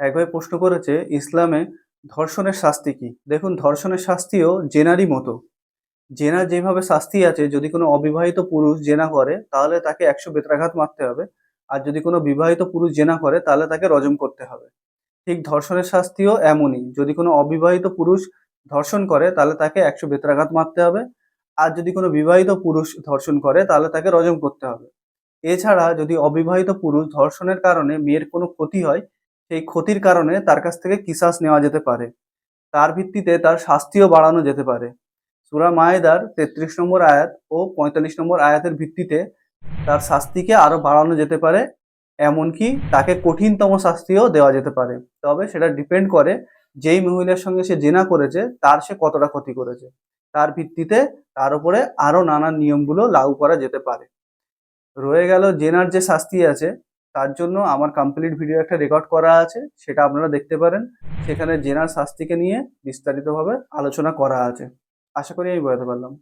এক ভাই প্রশ্ন করেছে, ইসলামে ধর্ষণের শাস্তি কি? দেখুন, ধর্ষণের শাস্তিও জেনারই মতো। জেনার যেভাবে শাস্তি আছে, যদি কোনো অবিবাহিত পুরুষ জেনা করে, তাহলে তাকে একশো বেত্রাঘাত মারতে হবে। আর যদি কোনো বিবাহিত পুরুষ জেনা করে, তাহলে তাকে রজম করতে হবে। ঠিক ধর্ষণের শাস্তিও এমনই। যদি কোনো অবিবাহিত পুরুষ ধর্ষণ করে, তাহলে তাকে একশো বেত্রাঘাত মারতে হবে। আর যদি কোনো বিবাহিত পুরুষ ধর্ষণ করে, তাহলে তাকে রজম করতে হবে। এছাড়া যদি অবিবাহিত পুরুষ ধর্ষণের কারণে মেয়ের কোনো ক্ষতি হয় সেই ক্ষতির কারণে তার কাছ থেকে কিসাস নেওয়া যেতে পারে। তার ভিত্তিতে তার শাস্তিও বাড়ানো যেতে পারে। সুরা মায়েদার তেত্রিশ নম্বর আয়াত ও পঁয়তাল্লিশ নম্বর আয়াতের ভিত্তিতে তার শাস্তিকে আরও বাড়ানো যেতে পারে, এমনকি তাকে কঠিনতম শাস্তিও দেওয়া যেতে পারে। তবে সেটা ডিপেন্ড করে যেই মহিলার সঙ্গে সে জেনা করেছে, তার সে কতটা ক্ষতি করেছে। তার ভিত্তিতে তার উপরে আরও নানান নিয়মগুলো লাগু করা যেতে পারে। রয়ে গেল জেনার যে শাস্তি আছে তার জন্য আমার কমপ্লিট ভিডিও একটা রেকর্ড করা আছে, সেটা আপনারা দেখতে পারেন। সেখানে জেনার শাস্তিকে নিয়ে বিস্তারিতভাবে আলোচনা করা আছে। আশা করি আমি বোঝাতে পারলাম।